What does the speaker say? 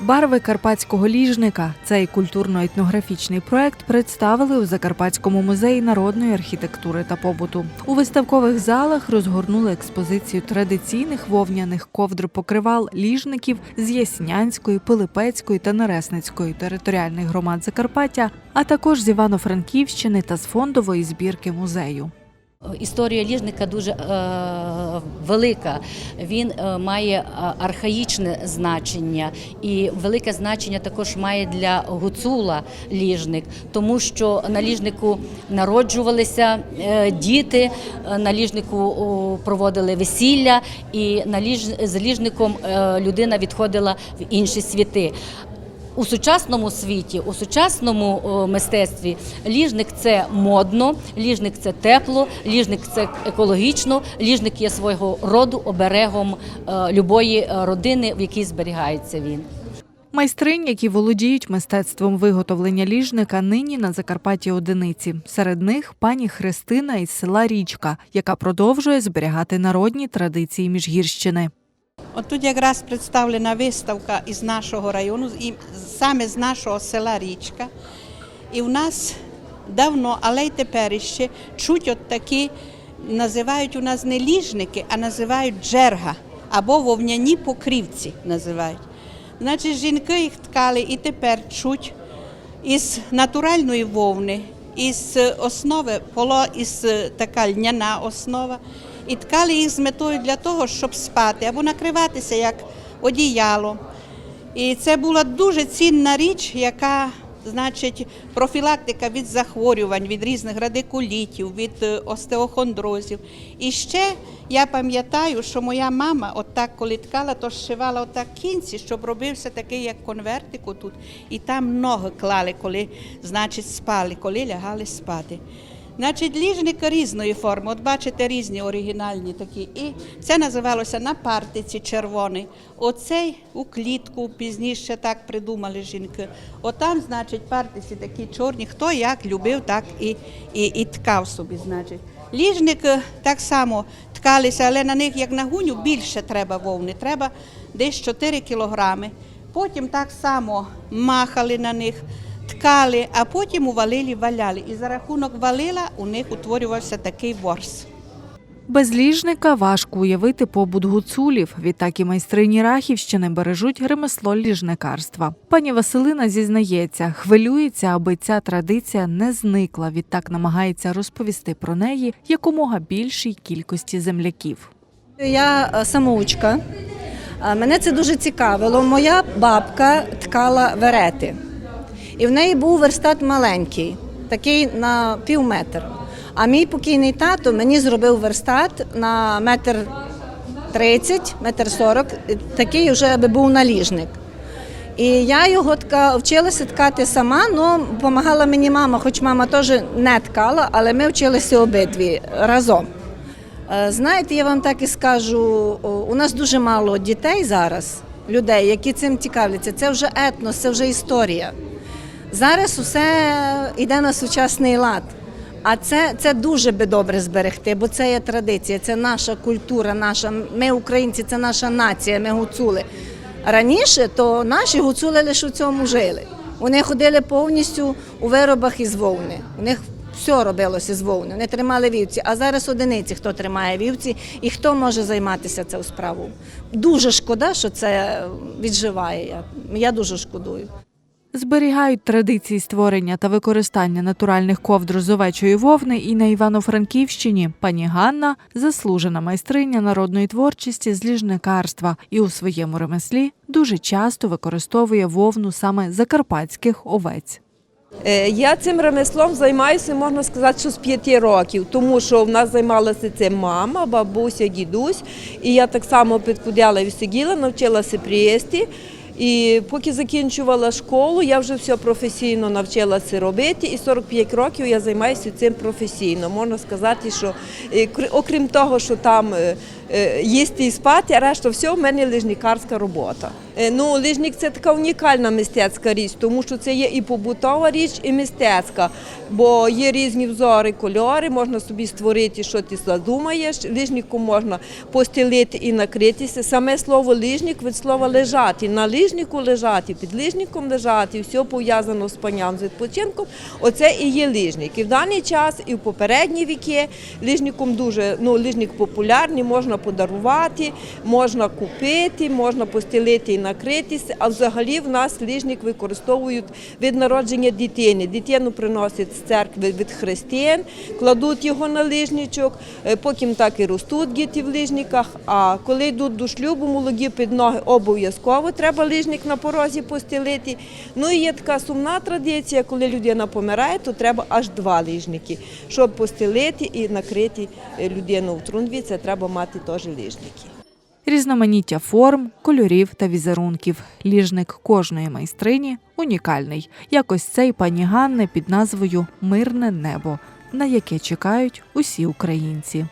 Барви карпатського ліжника. Цей культурно-етнографічний проект представили у Закарпатському музеї народної архітектури та побуту. У виставкових залах розгорнули експозицію традиційних вовняних ковдр покривал ліжників з Яснянської, Пилипецької та Нересницької територіальних громад Закарпаття, а також з Івано-Франківщини та з фондової збірки музею. Історія ліжника дуже е, велика. Він е, має е, архаїчне значення, і велике значення також має для гуцула ліжник, тому що на ліжнику народжувалися е, діти, е, на ліжнику проводили весілля, і на ліж, з ліжником е, людина відходила в інші світи. У сучасному світі, у сучасному мистецтві ліжник це модно, ліжник це тепло, ліжник це екологічно, ліжник є свого роду оберегом е, любої е, родини, в якій зберігається він. Майстринь, які володіють мистецтвом виготовлення ліжника, нині на Закарпатті одиниці. Серед них пані Христина із села Річка, яка продовжує зберігати народні традиції Міжгірщини. От тут якраз представлена виставка із нашого району, і саме з нашого села Річка. І в нас давно, але й тепер ще чуть от такі, називають у нас не ліжники, а називають джерга або вовняні покрівці називають. Значить, жінки їх ткали і тепер чуть із натуральної вовни, із основи поло, із така льняна основа. І ткали їх з метою для того, щоб спати або накриватися як одіяло. І це була дуже цінна річ, яка, значить, профілактика від захворювань, від різних радикулітів, від е, остеохондрозів. І ще я пам'ятаю, що моя мама, отак, коли ткала, то зшивала отак кінці, щоб робився такий, як конвертик отут. І там ноги клали, коли, значить, спали, коли лягали спати. Значить, ліжник різної форми. От бачите, різні оригінальні такі. І це називалося на партиці червоний. Оцей у клітку пізніше так придумали жінки. Отам, значить, партиці такі чорні. Хто як любив, так і, і, і ткав собі. Значить. Ліжник так само ткалися, але на них, як на гуню, більше треба вовни. Треба десь 4 кілограми. Потім так само махали на них ткали, а потім у валилі валяли. І за рахунок валила у них утворювався такий ворс. Без ліжника важко уявити побут гуцулів. Відтак і майстрині Рахівщини бережуть ремесло ліжникарства. Пані Василина зізнається, хвилюється, аби ця традиція не зникла. Відтак намагається розповісти про неї якомога більшій кількості земляків. Я е, самоучка. Е, Мене це дуже цікавило. Моя бабка ткала верети. І в неї був верстат маленький, такий на пів метр. А мій покійний тато мені зробив верстат на метр тридцять, метр сорок, такий вже аби був наліжник. І я його тка, вчилася ткати сама, але допомагала мені мама, хоч мама теж не ткала, але ми вчилися обидві разом. Е, Знаєте, я вам так і скажу, у нас дуже мало дітей зараз, людей, які цим цікавляться. Це вже етнос, це вже історія. Зараз усе йде на сучасний лад. А це, це дуже би добре зберегти, бо це є традиція, це наша культура, наша. Ми українці, це наша нація, ми гуцули. Раніше то наші гуцули лише у цьому жили. Вони ходили повністю у виробах із вовни. У них все робилося з вовни. Вони тримали вівці. А зараз одиниці, хто тримає вівці і хто може займатися цією справою. Дуже шкода, що це відживає. Я, я дуже шкодую. Зберігають традиції створення та використання натуральних ковдр з овечої вовни і на Івано-Франківщині. Пані Ганна заслужена майстриня народної творчості з ліжникарства і у своєму ремеслі дуже часто використовує вовну саме закарпатських овець. Е, Я цим ремеслом займаюся, можна сказати, що з п'яти років, тому що в нас займалася цим мама, бабуся, дідусь. І я так само підходила і сиділа, навчилася приїсти. І поки закінчувала школу, я вже все професійно навчилася робити. І 45 років я займаюся цим професійно. Можна сказати, що е, окрім того, що там е, е, їсти і спати, а решта все в мене лижнікарська робота. Е, Ну, лижник це така унікальна мистецька річ, тому що це є і побутова річ, і мистецька, бо є різні взори, кольори, можна собі створити, що ти задумаєш. Лижнику можна постелити і накритися. Саме слово лижник від слова лежати. На ліжнику лежати, під ліжником лежати, все пов'язано з паням з відпочинком. Оце і є ліжник. І в даний час, і в попередні віки ліжником дуже ну, ліжник популярний, можна подарувати, можна купити, можна постелити і накритися. А взагалі в нас ліжник використовують від народження дитини. Дитину приносять з церкви від християн, кладуть його на ліжничок, е, потім так і ростуть діти в ліжниках. А коли йдуть до шлюбу, молоді під ноги обов'язково треба ліжник на порозі постелити. Ну і є така сумна традиція, коли людина помирає, то треба аж два ліжники. Щоб постелити і накрити е, людину в трунві, це треба мати теж ліжники. Різноманіття форм, кольорів та візерунків. Ліжник кожної майстрині унікальний. Якось цей пані Ганни під назвою Мирне небо, на яке чекають усі українці.